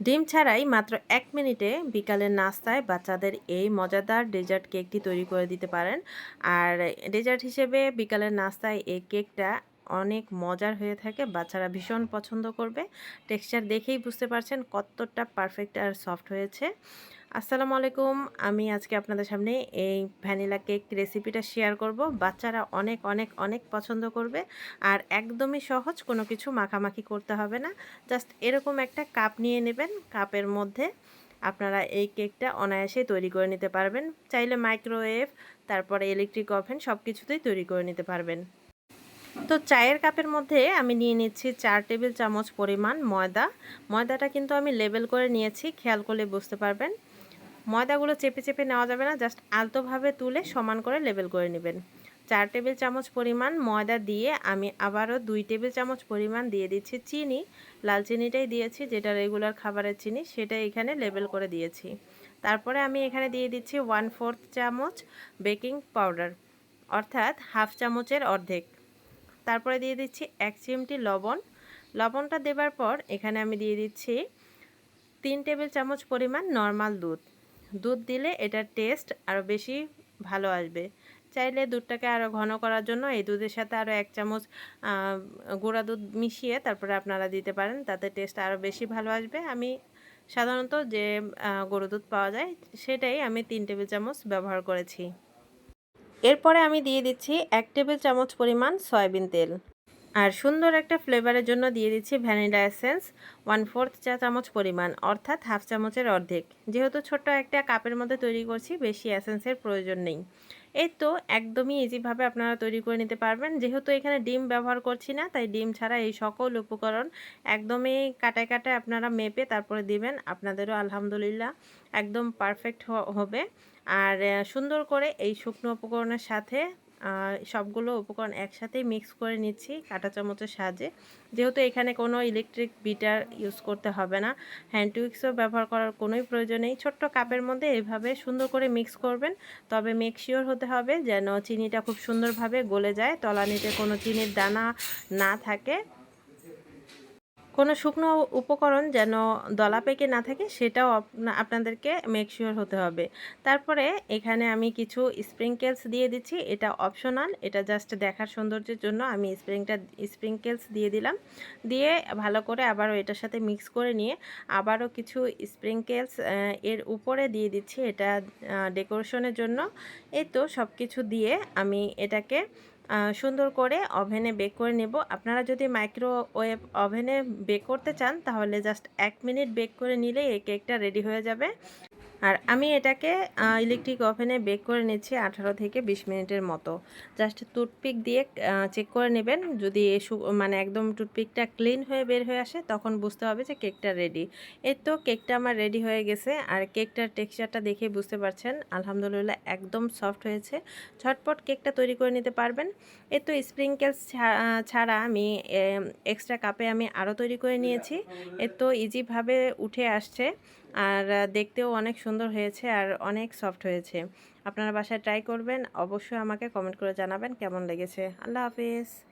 ডিম ছাড়াই মাত্র এক মিনিটে বিকালের নাস্তায় বাচ্চাদের এই মজাদার ডেজার্ট কেকটি তৈরি করে দিতে পারেন। আর ডেজার্ট হিসেবে বিকালের নাস্তায় এই কেকটা অনেক মজার হয়ে থাকে, বাচ্চারা ভীষণ পছন্দ করবে। টেক্সচার দেখেই বুঝতে পারছেন কতটা পারফেক্ট আর সফট হয়েছে। আসসালামু আলাইকুম। আমি আজকে আপনাদের সামনে এই ভ্যানিলা কেক রেসিপিটা শেয়ার করব। বাচ্চারা অনেক অনেক অনেক পছন্দ করবে আর একদমই সহজ, কোনো কিছু মাখামাখি করতে হবে না। জাস্ট এরকম একটা কাপ নিয়ে নেবেন। কাপের মধ্যে আপনারা এই কেকটা অনায়াসে তৈরি করে নিতে পারবেন। চাইলে মাইক্রোওয়েভ, তারপরে ইলেকট্রিক ওভেন সব কিছুতেই তৈরি করে নিতে পারবেন। তো চায়ের কাপের মধ্যে আমি নিয়ে নিচ্ছি চার টেবিল চামচ পরিমাণ ময়দা। ময়দাটা কিন্তু আমি লেবেল করে নিয়েছি, খেয়াল করলে বুঝতে পারবেন। ময়দাগুলো চেপে চেপে নেওয়া যাবে না জাস্ট আলতোভাবে তুলে সমান করে লেবেল করে নেবেন। চার টেবিল চামচ পরিমাণ ময়দা দিয়ে আমি আবারও দুই টেবিল চামচ পরিমাণ দিয়ে দিচ্ছি চিনি। লাল চিনিটাই দিয়েছি, যেটা রেগুলার খাবারের চিনি, সেটা এখানে লেবেল করে দিয়েছি। তারপরে আমি এখানে দিয়ে দিচ্ছি ওয়ান ফোর্থ চামচ বেকিং পাউডার অর্থাৎ হাফ চামচের অর্ধেক। তারপরে দিয়ে দিচ্ছি এক চিমটি লবণ। লবণটা দেবার পর এখানে আমি দিয়ে দিচ্ছি তিন টেবিল চামচ পরিমাণ নর্মাল দুধ। দুধ দিলে এটার টেস্ট আরও বেশি ভালো আসবে। চাইলে দুধটাকে আরও ঘন করার জন্য এই দুধের সাথে আরও এক চামচ গুঁড়া দুধ মিশিয়ে তারপরে আপনারা দিতে পারেন, তাতে টেস্ট আরও বেশি ভালো আসবে। আমি সাধারণত যে গরু দুধ পাওয়া যায় সেটাই আমি তিন টেবিল চামচ ব্যবহার করেছি। এরপরে আমি দিয়ে দিচ্ছি এক টেবিল চামচ পরিমাণ সয়াবিন তেল। আর সুন্দর একটা ফ্লেভারের জন্য দিয়ে দিচ্ছি ভ্যানিলা এসেন্স ওয়ান ফোর্থ চা চামচ পরিমাণ, অর্থাৎ হাফ চামচের অর্ধেক। যেহেতু ছোট্ট একটা কাপের মধ্যে তৈরি করছি, বেশি এসেন্সের প্রয়োজন নেই। এই তো একদমই ইজিভাবে আপনারা তৈরি করে নিতে পারবেন। যেহেতু এখানে ডিম ব্যবহার করছি না, তাই ডিম ছাড়া এই সকল উপকরণ একদমই কাটায় কাটায় আপনারা মেপে তারপরে দিবেন, আপনাদেরও আলহামদুলিল্লাহ একদম পারফেক্ট হবে। আর সুন্দর করে এই শুকনো উপকরণের সাথে সবগুলো উপকরণ একসাথেই মিক্স করে নিচ্ছি কাঁটা চামচের সাহায্যে। যেহেতু এখানে কোনো ইলেকট্রিক বিটার ইউজ করতে হবে না হ্যান্ড টুইক্সও ব্যবহার করার কোনোই প্রয়োজন নেই। ছোট্ট কাপের মধ্যে এভাবে সুন্দর করে মিক্স করবেন, তবে মেক শিওর হতে হবে যেন চিনিটা খুব সুন্দরভাবে গলে যায়, তলানিতে কোনো চিনির দানা না থাকে। কোনো শুকনো উপকরণ যেন দলা পেকে না থাকে, সেটাও আপনাদেরকে মেকশিওর হতে হবে। তারপরে এখানে আমি কিছু স্প্রিংকেলস দিয়ে দিচ্ছি, এটা অপশনাল এটা জাস্ট দেখার সৌন্দর্যের জন্য আমি স্প্রিংটা স্প্রিংকেলস দিয়ে দিলাম। দিয়ে ভালো করে আবারও এটার সাথে মিক্স করে নিয়ে আবারও কিছু স্প্রিংকেলস এর উপরে দিয়ে দিচ্ছি এটা ডেকোরেশনের জন্য। এই তো সব কিছু দিয়ে আমি এটাকে সুন্দর করে ওভেনে বেক করে নেব। আপনারা যদি মাইক্রোওয়েভ ওভেনে বেক করতে চান, তাহলে জাস্ট এক মিনিট বেক করে নিলেই এই কেকটা রেডি হয়ে যাবে। আর আমি এটাকে ইলেকট্রিক ওভেনে বেক করে নিচ্ছি আঠারো থেকে বিশ মিনিটের মতো। জাস্ট টুথপিক দিয়ে চেক করে নেবেন। যদি মানে একদম টুথপিকটা ক্লিন হয়ে বের হয়ে আসে, তখন বুঝতে হবে যে কেকটা রেডি এই তো কেকটা আমার রেডি হয়ে গেছে। আর কেকটার টেক্সচারটা দেখে বুঝতে পারছেন, আলহামদুলিল্লাহ একদম সফট হয়েছে। ঝটপট কেকটা তৈরি করে নিতে পারবেন। এর তো স্প্রিংকেলস ছাড়া আমি এক্সট্রা কাপে আমি আরও তৈরি করে নিয়েছি। এর তো ইজিভাবে উঠে আসছে। আর দেখতেও অনেক সুন্দর হয়েছে আর অনেক সফট হয়েছে। আপনারা বাসায় ট্রাই করবেন, অবশ্যই আমাকে কমেন্ট করে জানাবেন কেমন লেগেছে। আল্লাহ হাফিজ।